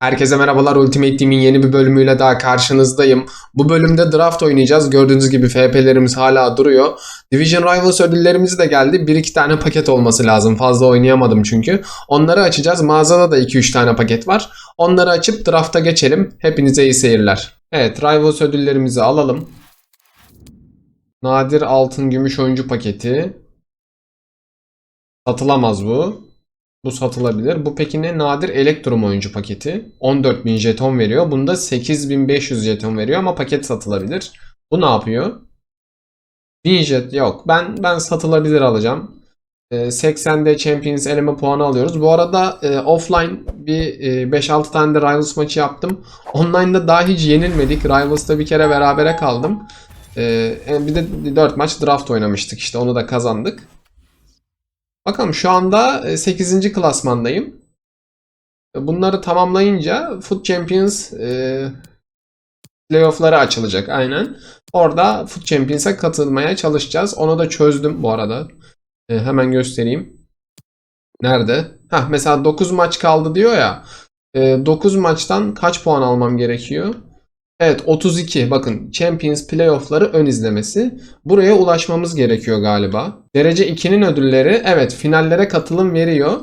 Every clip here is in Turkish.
Herkese merhabalar Ultimate Team'in yeni bir bölümüyle daha karşınızdayım. Bu bölümde draft oynayacağız. Gördüğünüz gibi FP'lerimiz hala duruyor. Division Rivals ödüllerimiz de geldi. 1-2 tane paket olması lazım. Fazla oynayamadım çünkü. Onları açacağız. Mağazada da 2-3 tane paket var. Onları açıp drafta geçelim. Hepinize iyi seyirler. Evet Rivals ödüllerimizi alalım. Nadir altın gümüş oyuncu paketi. Satılamaz bu. Bu satılabilir. Bu peki ne? Nadir Elektrum oyuncu paketi. 14.000 jeton veriyor. Bunda 8.500 jeton veriyor ama paket satılabilir. Bu ne yapıyor? 1000 jet yok. Ben ben satılabilir alacağım. Ee, 80'de Champions eleme puanı alıyoruz. Bu arada e, offline bir e, 5-6 tane de Rivals maçı yaptım. Online'da daha hiç yenilmedik. Rivals'ta bir kere berabere kaldım. Ee, bir de 4 maç draft oynamıştık işte. Onu da kazandık. Bakalım şu anda 8. klasmandayım. Bunları tamamlayınca Foot Champions e, playoff'ları açılacak aynen. Orada Foot Champions'a katılmaya çalışacağız. Onu da çözdüm bu arada. E, hemen göstereyim. Nerede? Heh, mesela 9 maç kaldı diyor ya. E, 9 maçtan kaç puan almam gerekiyor? Evet 32. Bakın Champions Playoff'ları ön izlemesi. Buraya ulaşmamız gerekiyor galiba. Derece 2'nin ödülleri evet finallere katılım veriyor.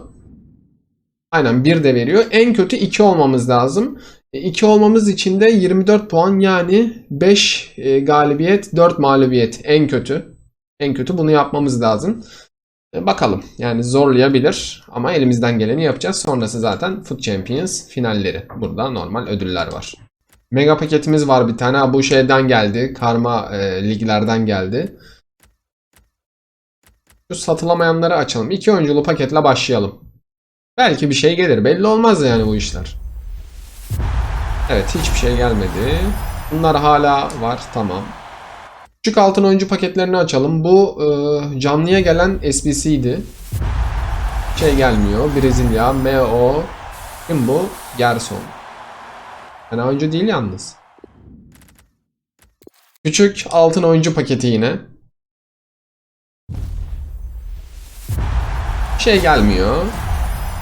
Aynen 1 de veriyor. En kötü 2 olmamız lazım. 2 olmamız için de 24 puan yani 5 e, galibiyet 4 mağlubiyet en kötü. En kötü bunu yapmamız lazım. E, Bakalım yani zorlayabilir ama elimizden geleni yapacağız. Sonrası zaten Foot Champions finalleri. Burada normal ödüller var. Mega paketimiz var bir tane. Bu şeyden geldi. Karma e, liglerden geldi. Şu satılamayanları açalım. İki oyunculu paketle başlayalım. Belki bir şey gelir. Belli olmaz yani bu işler. Evet hiçbir şey gelmedi. Bunlar hala var. Tamam. Küçük altın oyuncu paketlerini açalım. Bu e, canlıya gelen SBC'ydi. Şey gelmiyor. Brezilya, MO. Kim bu? Gerson. Fena oyuncu değil yalnız. Küçük altın oyuncu paketi yine. Şey gelmiyor.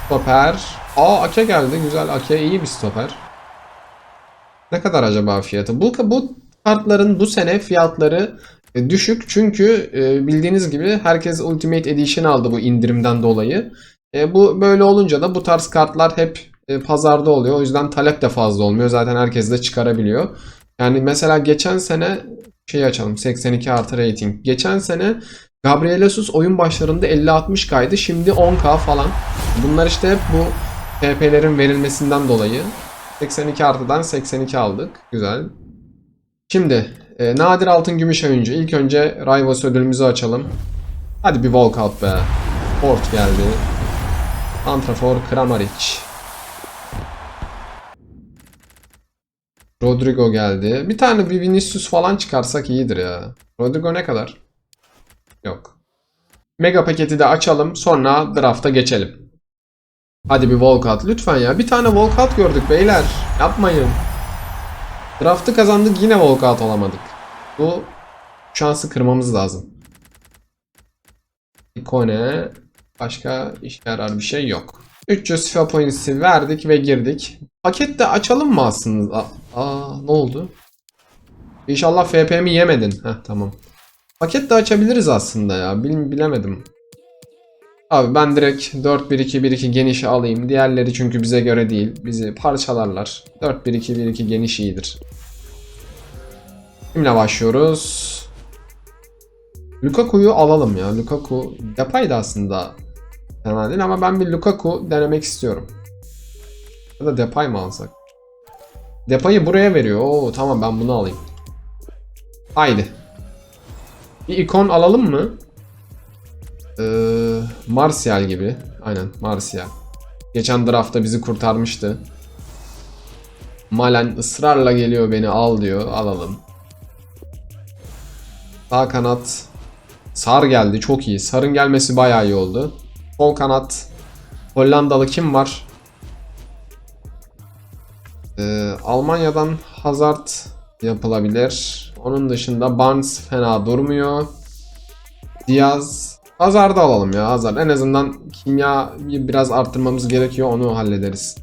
Stoper. Aa Ake geldi. Güzel. Ake iyi bir stoper. Ne kadar acaba fiyatı? Bu, bu kartların bu sene fiyatları e, düşük. Çünkü e, bildiğiniz gibi herkes Ultimate Edition aldı bu indirimden dolayı. E, bu böyle olunca da bu tarz kartlar hep pazarda oluyor. O yüzden talep de fazla olmuyor. Zaten herkes de çıkarabiliyor. Yani mesela geçen sene şey açalım 82 artı rating. Geçen sene Gabriel Jesus oyun başlarında 50-60 kaydı. Şimdi 10k falan. Bunlar işte hep bu TP'lerin verilmesinden dolayı. 82 artıdan 82 aldık. Güzel. Şimdi e, nadir altın gümüş oyuncu. İlk önce Rivals ödülümüzü açalım. Hadi bir walkout be. Port geldi. Antrafor Kramaric. Rodrigo geldi. Bir tane bir Vinicius falan çıkarsak iyidir ya. Rodrigo ne kadar? Yok. Mega paketi de açalım. Sonra draft'a geçelim. Hadi bir walkout lütfen ya. Bir tane walkout gördük beyler. Yapmayın. Draft'ı kazandık yine walkout olamadık. Bu şansı kırmamız lazım. Ikone. Başka işe yarar bir şey yok. 300 FIFA points'i verdik ve girdik. Paket de açalım mı aslında? Aa ne oldu? İnşallah FP'mi yemedin. Heh tamam. Paket de açabiliriz aslında ya. Bil, bilemedim. Abi ben direkt 4-1-2-1-2 genişi alayım. Diğerleri çünkü bize göre değil. Bizi parçalarlar. 4-1-2-1-2 geniş iyidir. Kimle başlıyoruz? Lukaku'yu alalım ya. Lukaku Depay da aslında fena değil ama ben bir Lukaku denemek istiyorum. Ya da Depay mı alsak? Depay'ı buraya veriyor. Oo tamam ben bunu alayım. Haydi. Bir ikon alalım mı? Ee, Martial gibi. Aynen Martial. Geçen draftta bizi kurtarmıştı. Malen ısrarla geliyor beni al diyor. Alalım. Sağ kanat. Sar geldi çok iyi. Sar'ın gelmesi bayağı iyi oldu. Sol kanat. Hollandalı kim var? Ee, Almanya'dan Hazard yapılabilir. Onun dışında Barnes fena durmuyor. Diaz Hazarda alalım ya Hazard. En azından kimya biraz arttırmamız gerekiyor onu hallederiz.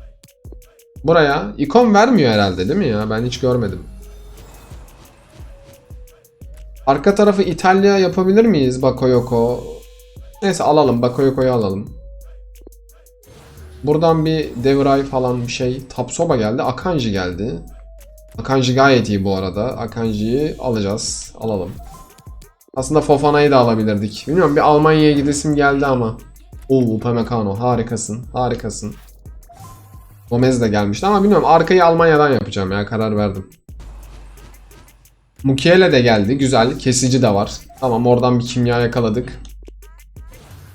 Buraya ikon vermiyor herhalde değil mi ya? Ben hiç görmedim. Arka tarafı İtalya yapabilir miyiz Bakayoko? Neyse alalım Bakayoko'yu alalım. Buradan bir Devray falan bir şey. Tapsoba geldi. Akanji geldi. Akanji gayet iyi bu arada. Akanji'yi alacağız. Alalım. Aslında Fofana'yı da alabilirdik. Bilmiyorum bir Almanya'ya gidesim geldi ama. Oo Upamecano harikasın. Harikasın. Gomez de gelmişti ama bilmiyorum arkayı Almanya'dan yapacağım ya karar verdim. Mukiele de geldi. Güzel. Kesici de var. Tamam oradan bir kimya yakaladık.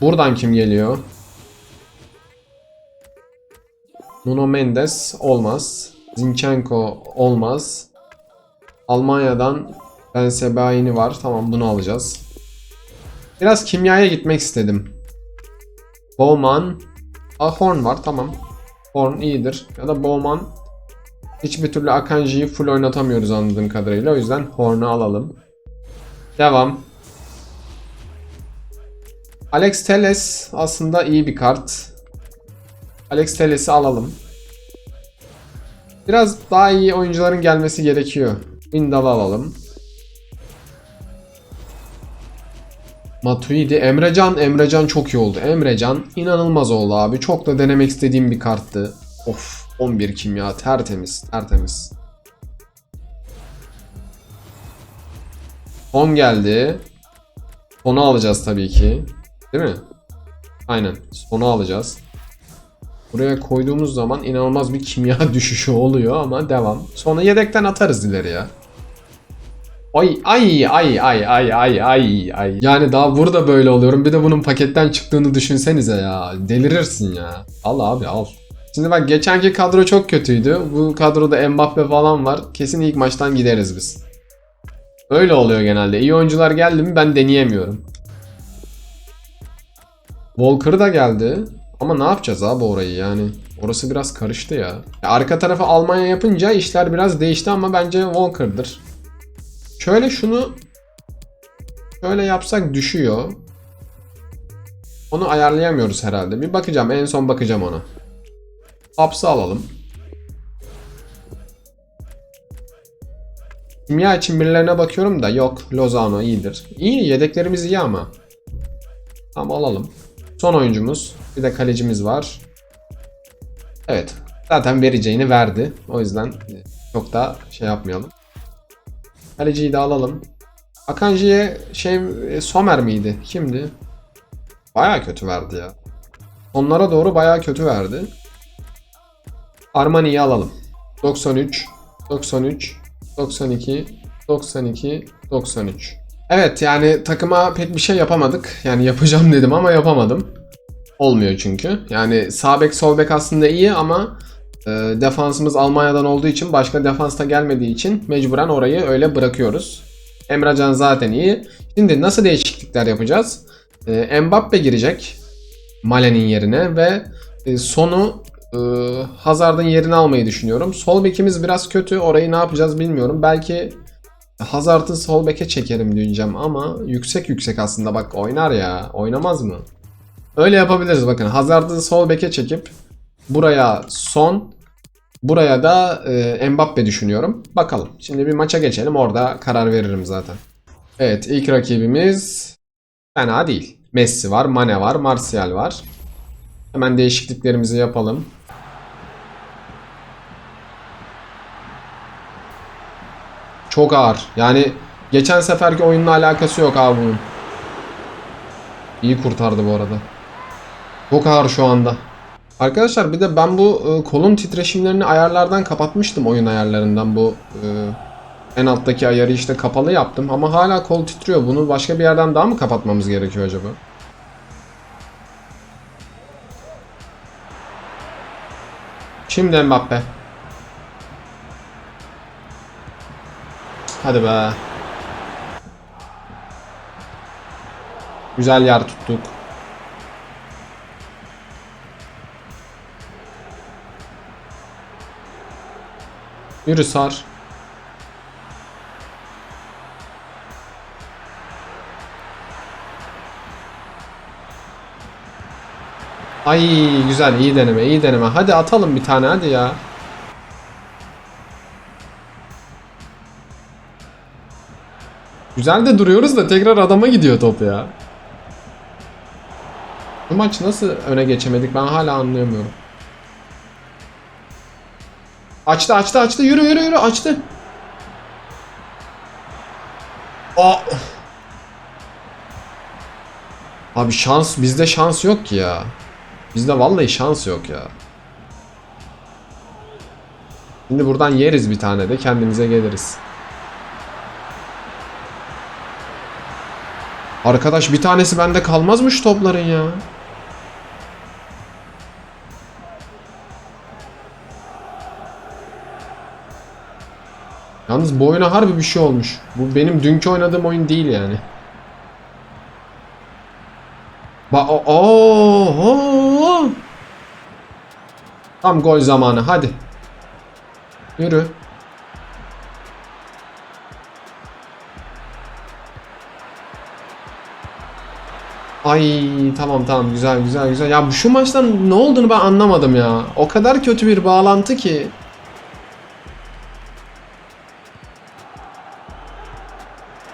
Buradan kim geliyor? Nuno Mendes olmaz. Zinchenko olmaz. Almanya'dan Ben Sebaini var. Tamam bunu alacağız. Biraz kimyaya gitmek istedim. Bowman. A Horn var tamam. Horn iyidir. Ya da Bowman. Hiçbir türlü Akanji'yi full oynatamıyoruz anladığım kadarıyla. O yüzden Horn'u alalım. Devam. Alex Teles aslında iyi bir kart. Alex Teles'i alalım. Biraz daha iyi oyuncuların gelmesi gerekiyor. Windal'ı alalım. Matuidi, Emrecan, Emrecan çok iyi oldu. Emrecan inanılmaz oldu abi. Çok da denemek istediğim bir karttı. Of, 11 kimya tertemiz, tertemiz. Son geldi. Sonu alacağız tabii ki. Değil mi? Aynen. Sonu alacağız. Buraya koyduğumuz zaman inanılmaz bir kimya düşüşü oluyor ama devam. Sonra yedekten atarız ileri ya. Ay ay ay ay ay ay ay ay. Yani daha burada böyle oluyorum. Bir de bunun paketten çıktığını düşünsenize ya. Delirirsin ya. Al abi al. Şimdi bak geçenki kadro çok kötüydü. Bu kadroda Mbappe falan var. Kesin ilk maçtan gideriz biz. Öyle oluyor genelde. İyi oyuncular geldi mi ben deneyemiyorum. Walker da geldi. Ama ne yapacağız abi orayı yani? Orası biraz karıştı ya. ya. Arka tarafı Almanya yapınca işler biraz değişti ama bence Walker'dır. Şöyle şunu şöyle yapsak düşüyor. Onu ayarlayamıyoruz herhalde. Bir bakacağım. En son bakacağım ona. Haps'ı alalım. Kimya için birilerine bakıyorum da yok. Lozano iyidir. İyi yedeklerimiz iyi ama. Tamam alalım. Son oyuncumuz. Bir de kalecimiz var. Evet. Zaten vereceğini verdi. O yüzden çok da şey yapmayalım. Kaleciyi de alalım. Akanji'ye şey e, Somer miydi? Kimdi? Baya kötü verdi ya. Onlara doğru baya kötü verdi. Armani'yi alalım. 93, 93, 92, 92, 93. Evet yani takıma pek bir şey yapamadık. Yani yapacağım dedim ama yapamadım. Olmuyor çünkü. Yani sağ bek sol bek aslında iyi ama e, defansımız Almanya'dan olduğu için başka defansta gelmediği için mecburen orayı öyle bırakıyoruz. Emrecan zaten iyi. Şimdi nasıl değişiklikler yapacağız? E, Mbappe girecek Malen'in yerine ve e, sonu e, Hazard'ın yerini almayı düşünüyorum. Sol bekimiz biraz kötü. Orayı ne yapacağız bilmiyorum. Belki Hazard'ı sol beke çekerim diyeceğim ama yüksek yüksek aslında bak oynar ya. Oynamaz mı? Öyle yapabiliriz bakın. Hazard'ı sol beke çekip buraya son buraya da e, Mbappe düşünüyorum. Bakalım. Şimdi bir maça geçelim. Orada karar veririm zaten. Evet ilk rakibimiz fena değil. Messi var, Mane var, Martial var. Hemen değişikliklerimizi yapalım. Çok ağır. Yani geçen seferki oyunla alakası yok abi bunun. İyi kurtardı bu arada. Çok ağır şu anda. Arkadaşlar bir de ben bu e, kolun titreşimlerini ayarlardan kapatmıştım oyun ayarlarından bu e, en alttaki ayarı işte kapalı yaptım ama hala kol titriyor. Bunu başka bir yerden daha mı kapatmamız gerekiyor acaba? Şimdi Mbappe. Hadi be. Güzel yer tuttuk. Yürü sar. Ay güzel iyi deneme iyi deneme. Hadi atalım bir tane hadi ya. Güzel de duruyoruz da tekrar adama gidiyor top ya. Bu maç nasıl öne geçemedik ben hala anlayamıyorum. Açtı açtı açtı yürü yürü yürü açtı. Aa. Abi şans bizde şans yok ki ya. Bizde vallahi şans yok ya. Şimdi buradan yeriz bir tane de kendimize geliriz. Arkadaş bir tanesi bende kalmazmış topların ya. Yalnız bu oyuna harbi bir şey olmuş. Bu benim dünkü oynadığım oyun değil yani. Ba o o Tam gol zamanı hadi. Yürü. Ay tamam tamam güzel güzel güzel. Ya şu maçtan ne olduğunu ben anlamadım ya. O kadar kötü bir bağlantı ki.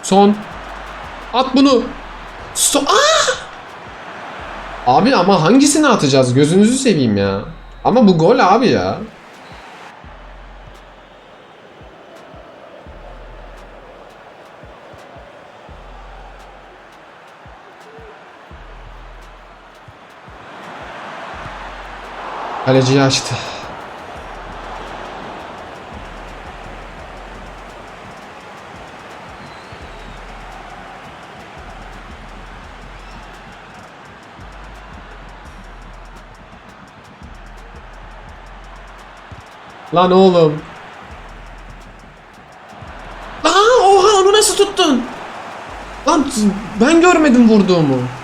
Son. At bunu. So Aa! Abi ama hangisini atacağız? Gözünüzü seveyim ya. Ama bu gol abi ya. Kaleciyi açtı. Lan oğlum. Aa, oha onu nasıl tuttun? Lan ben görmedim vurduğumu.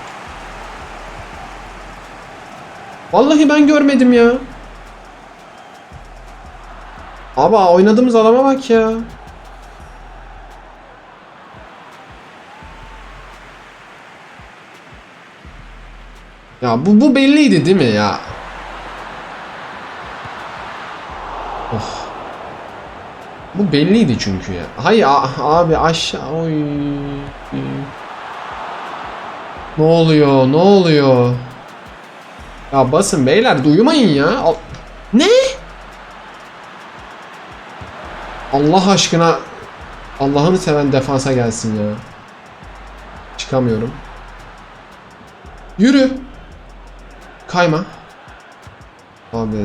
Vallahi ben görmedim ya. Abi oynadığımız adama bak ya. Ya bu bu belliydi değil mi ya? Of. Bu belliydi çünkü ya. Hayır abi aşağı oy. Ne oluyor? Ne oluyor? Ya basın beyler duymayın ya. Al- ne? Allah aşkına Allah'ını seven defansa gelsin ya. Çıkamıyorum. Yürü. Kayma. Abi.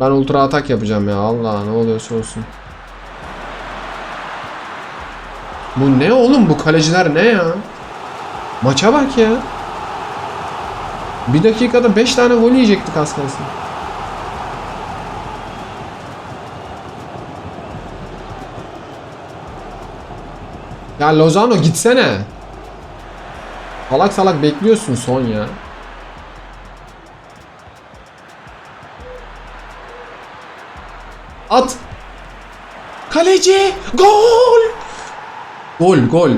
Ben ultra atak yapacağım ya. Allah ne oluyorsa olsun. Bu ne oğlum bu kaleciler ne ya? Maça bak ya. Bir dakikada 5 tane gol yiyecektik az. Ya Lozano gitsene. Salak salak bekliyorsun son ya. At. Kaleci. Gol. Gol gol.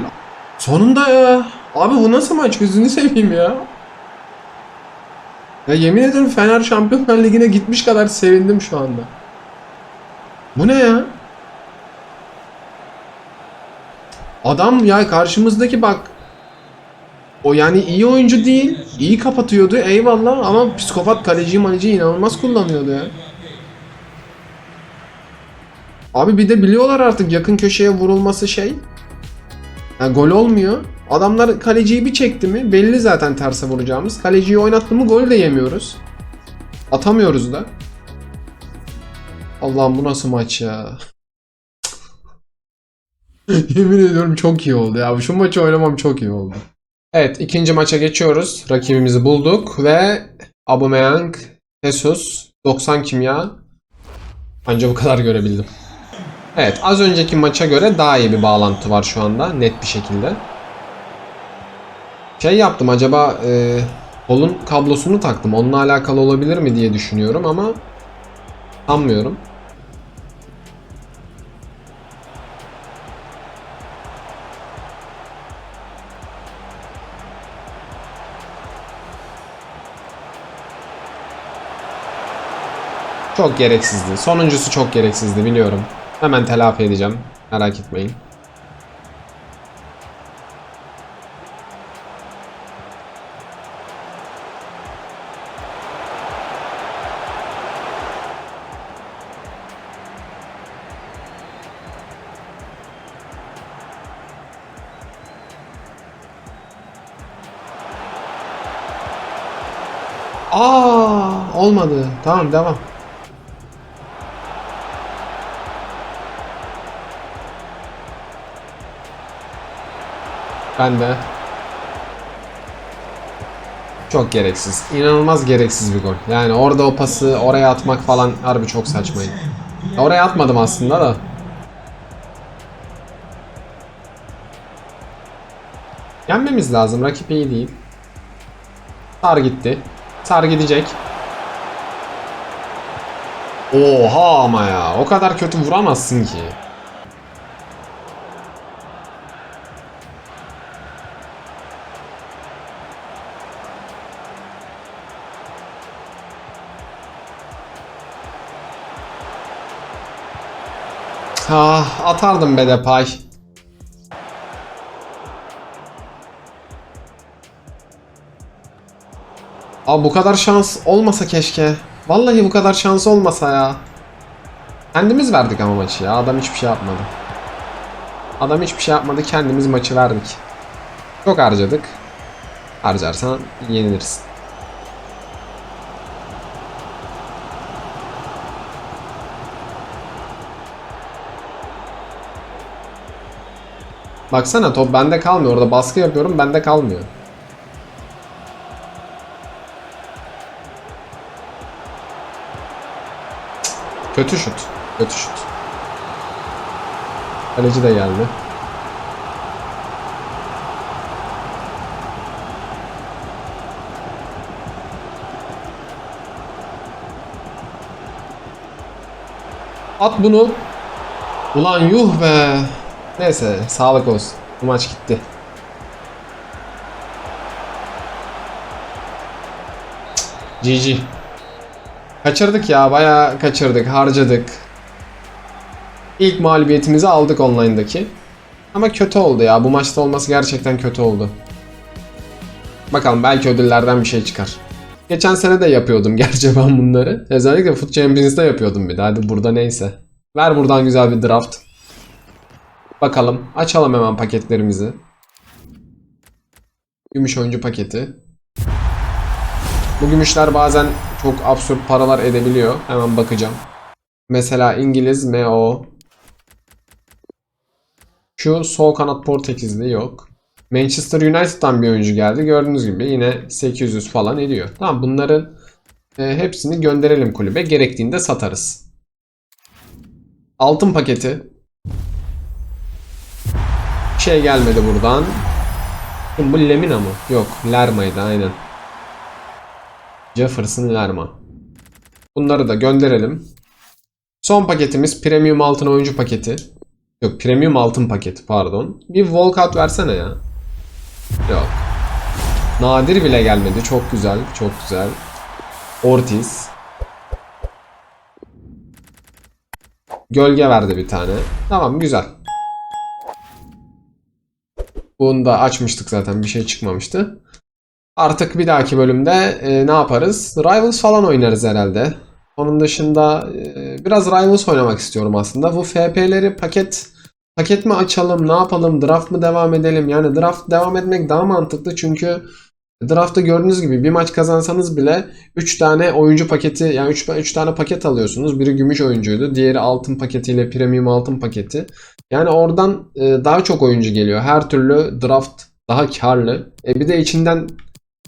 Sonunda ya. Abi bu nasıl maç gözünü seveyim ya. Ya yemin ederim Fener Şampiyonlar Ligi'ne gitmiş kadar sevindim şu anda. Bu ne ya? Adam ya karşımızdaki bak o yani iyi oyuncu değil. iyi kapatıyordu eyvallah ama psikopat kaleci maleci inanılmaz kullanıyordu ya. Abi bir de biliyorlar artık yakın köşeye vurulması şey. Yani gol olmuyor. Adamlar kaleciyi bir çekti mi belli zaten terse vuracağımız. Kaleciyi oynattı mı gol de yemiyoruz. Atamıyoruz da. Allah'ım bu nasıl maç ya. Yemin ediyorum çok iyi oldu ya. Şu maçı oynamam çok iyi oldu. Evet ikinci maça geçiyoruz. Rakibimizi bulduk ve Aubameyang, Jesus, 90 kimya. Anca bu kadar görebildim. Evet az önceki maça göre daha iyi bir bağlantı var şu anda net bir şekilde. Şey yaptım acaba e, kolun kablosunu taktım. Onunla alakalı olabilir mi diye düşünüyorum ama sanmıyorum. Çok gereksizdi. Sonuncusu çok gereksizdi biliyorum. Hemen telafi edeceğim. Merak etmeyin. Aa, olmadı. Tamam devam. Ben de. Çok gereksiz. İnanılmaz gereksiz bir gol. Yani orada o pası oraya atmak falan harbi çok saçmaydı. Oraya atmadım aslında da. Yenmemiz lazım. Rakip iyi değil. Sar gitti. Sar gidecek. Oha ama ya. O kadar kötü vuramazsın ki. Ah atardım be Depay. Abi bu kadar şans olmasa keşke. Vallahi bu kadar şans olmasa ya. Kendimiz verdik ama maçı ya. Adam hiçbir şey yapmadı. Adam hiçbir şey yapmadı. Kendimiz maçı verdik. Çok harcadık. Harcarsan yenilirsin. Baksana top bende kalmıyor. Orada baskı yapıyorum bende kalmıyor. Kötü şut. Kötü şut. Kaleci de geldi. At bunu. Ulan yuh be. Neyse sağlık olsun. Bu maç gitti. GG. Kaçırdık ya bayağı kaçırdık harcadık. İlk mağlubiyetimizi aldık online'daki. Ama kötü oldu ya bu maçta olması gerçekten kötü oldu. Bakalım belki ödüllerden bir şey çıkar. Geçen sene de yapıyordum gerçi ben bunları. Özellikle Foot Champions'da yapıyordum bir de hadi burada neyse. Ver buradan güzel bir draft. Bakalım açalım hemen paketlerimizi. Gümüş oyuncu paketi. Bu gümüşler bazen çok absürt paralar edebiliyor. Hemen bakacağım. Mesela İngiliz MO. Şu sol kanat Portekizli yok. Manchester United'dan bir oyuncu geldi. Gördüğünüz gibi yine 800 falan ediyor. Tamam bunların e, hepsini gönderelim kulübe. Gerektiğinde satarız. Altın paketi. Şey gelmedi buradan. Bu Lemina mı? Yok. Lerma'ydı aynen. Jefferson Lerma. Bunları da gönderelim. Son paketimiz premium altın oyuncu paketi. Yok premium altın paketi pardon. Bir walkout versene ya. Yok. Nadir bile gelmedi. Çok güzel. Çok güzel. Ortiz. Gölge verdi bir tane. Tamam güzel. Bunu da açmıştık zaten. Bir şey çıkmamıştı. Artık bir dahaki bölümde e, ne yaparız? Rivals falan oynarız herhalde. Onun dışında e, biraz Rivals oynamak istiyorum aslında. Bu FP'leri paket paket mi açalım, ne yapalım, draft mı devam edelim? Yani draft devam etmek daha mantıklı çünkü draftta gördüğünüz gibi bir maç kazansanız bile 3 tane oyuncu paketi yani 3 3 tane paket alıyorsunuz. Biri gümüş oyuncuydu, diğeri altın paketiyle premium altın paketi. Yani oradan e, daha çok oyuncu geliyor. Her türlü draft daha karlı. E bir de içinden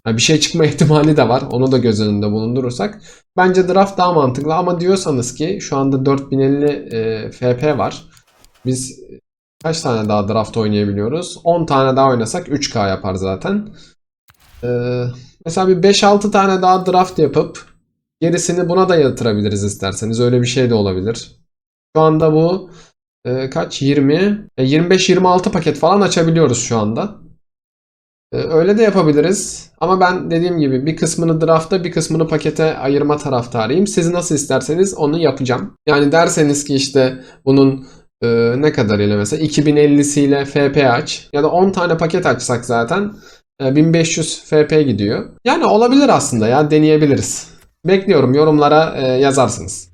bir şey çıkma ihtimali de var. Onu da göz önünde bulundurursak. Bence draft daha mantıklı ama diyorsanız ki şu anda 4050 e, FP var. Biz kaç tane daha draft oynayabiliyoruz? 10 tane daha oynasak 3K yapar zaten. Ee, mesela bir 5-6 tane daha draft yapıp gerisini buna da yatırabiliriz isterseniz. Öyle bir şey de olabilir. Şu anda bu e, kaç? 20 25-26 paket falan açabiliyoruz şu anda. Ee, öyle de yapabiliriz. Ama ben dediğim gibi bir kısmını drafta bir kısmını pakete ayırma taraftarıyım. Siz nasıl isterseniz onu yapacağım. Yani derseniz ki işte bunun e, ne kadarıyla mesela 2050'siyle FP aç ya da 10 tane paket açsak zaten e, 1500 FP gidiyor. Yani olabilir aslında ya deneyebiliriz. Bekliyorum yorumlara e, yazarsınız.